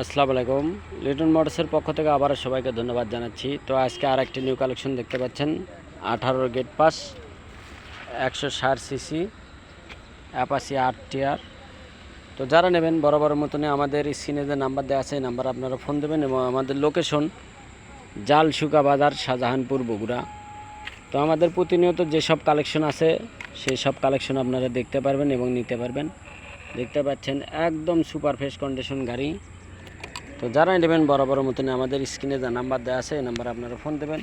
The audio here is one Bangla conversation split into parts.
আসসালামু আলাইকুম। লিটন মোটরসের পক্ষ থেকে আবার সবাইকে ধন্যবাদ জানাচ্ছি। তো আজকে আর একটি নিউ কালেকশন দেখতে পাচ্ছেন। আঠারো গেট পাস একশো ষাট সিসি অ্যাপাসি আট টিয়ার তো যারা নেবেন বড় বড় মতনে আমাদের স্ক্রিনে যে নাম্বার দেওয়া আছে, এই নাম্বার আপনারা ফোন দেবেন এবং আমাদের লোকেশন জাল শুকা বাজার, শাহজাহানপুর, বগুড়া। তো আমাদের প্রতিনিয়ত যেসব কালেকশন আছে সেই সব কালেকশন আপনারা দেখতে পারবেন এবং নিতে পারবেন। দেখতে পাচ্ছেন একদম সুপার ফ্রেশ কন্ডিশন গাড়ি। তো যারাই নেবেন বড় মতন আমাদের স্ক্রিনে যা নাম্বার দেওয়া আছে, এই নাম্বার আপনারা ফোন দেবেন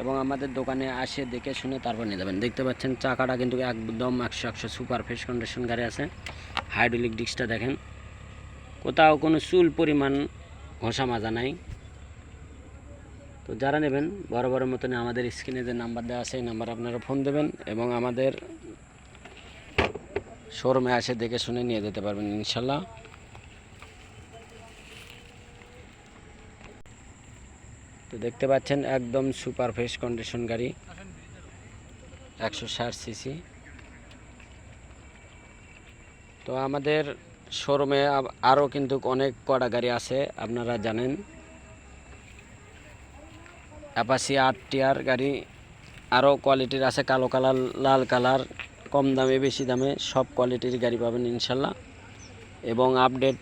এবং আমাদের দোকানে আসে, দেখে শুনে তারপর নিয়ে যাবেন। দেখতে পাচ্ছেন চাকাটা কিন্তু একদম একশো একশো সুপার ফ্রেশ কন্ডিশন গাড়ি আছে। হাইড্রোলিক ডিস্কটা দেখেন। কোথাও কোনো চুল পরিমাণ ঘষা মাজা নাই। তো যারা নেবেন বড় বড় মতনে আমাদের স্ক্রিনে যে নাম্বার দেওয়া আছে, এই নাম্বার আপনারা ফোন দেবেন এবং আমাদের শোরুমে আসে, দেখে শুনে নিয়ে যেতে পারবেন ইনশাল্লাহ। তো দেখতে পাচ্ছেন একদম সুপার ফ্রেশ কন্ডিশন গাড়ি। একশো ষাট সিসি। তো আমাদের শোরুমে আরও কিন্তু অনেক কটা গাড়ি আছে, আপনারা জানেন। অ্যাপাসি আট টিয়ার গাড়ি, আরও কোয়ালিটির আছে কালো কালার, লাল কালার, কম দামে, বেশি দামে, সব কোয়ালিটির গাড়ি পাবেন ইনশাল্লাহ। এবং আপডেট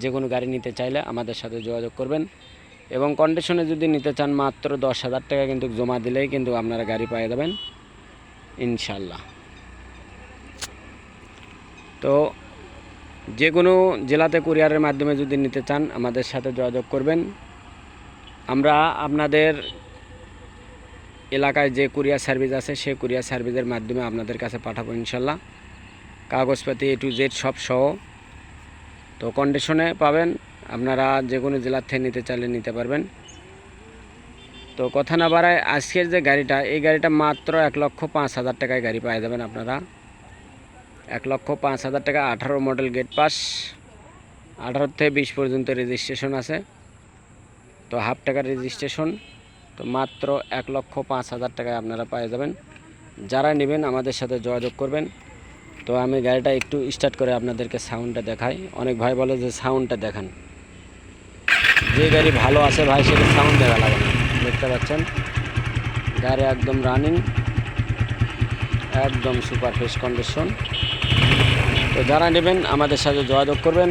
যে কোনো গাড়ি নিতে চাইলে আমাদের সাথে যোগাযোগ করবেন। এবং কন্ডিশনে যদি নিতে চান মাত্র দশ হাজার টাকা কিন্তু জমা দিলেই কিন্তু আপনারা গাড়ি পেয়ে যাবেন ইনশাল্লাহ। তো যে কোনো জেলাতে কুরিয়ারের মাধ্যমে যদি নিতে চান, আমাদের সাথে যোগাযোগ করবেন। আমরা আপনাদের এলাকায় যে কুরিয়ার সার্ভিস আছে, সেই কুরিয়ার সার্ভিসের মাধ্যমে আপনাদের কাছে পাঠাবো, ইনশাল্লাহ। কাগজপাতি এ টু জেড সব সহ। তো কন্ডিশনে পাবেন আপনারা যে কোনো জেলার থেকে নিতে চাইলে নিতে পারবেন। তো কথা না বাড়ায় আজকের যে গাড়িটা, এই গাড়িটা মাত্র এক লক্ষ পাঁচ হাজার টাকায় গাড়ি পাওয়া যাবেন আপনারা। এক লক্ষ পাঁচ হাজার টাকা, আঠারো মডেল গেট পাস, আঠারো থেকে বিশ পর্যন্ত রেজিস্ট্রেশন আছে। তো হাফ টাকার রেজিস্ট্রেশন, তো মাত্র এক লক্ষ পাঁচ হাজার টাকায় আপনারা পেয়ে যাবেন। যারা নেবেন আমাদের সাথে যোগাযোগ করবেন। তো আমি গাড়িটা একটু স্টার্ট করে আপনাদেরকে সাউন্ডটা দেখাই। অনেক ভাই বলে যে সাউন্ডটা দেখান। যে গাড়ি ভালো আছে ভাই, সেটা সাউন্ড দেখা লাগে। দেখতে পাচ্ছেন? গাড়ি একদম রানিং একদম সুপার ফ্রেশ কন্ডিশন তো যারা নেবেন, আমাদের সাথে যোগাযোগ করবেন।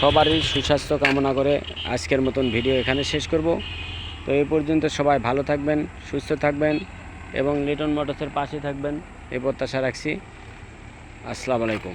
সবারই সুস্বাস্থ্য কামনা করে আজকের মতন ভিডিও এখানে শেষ করব। তো এই পর্যন্ত সবাই ভালো থাকবেন, সুস্থ থাকবেন এবং লিটন মোটরসের পাশে থাকবেন, এই প্রত্যাশা রাখছি। আসসালামু আলাইকুম।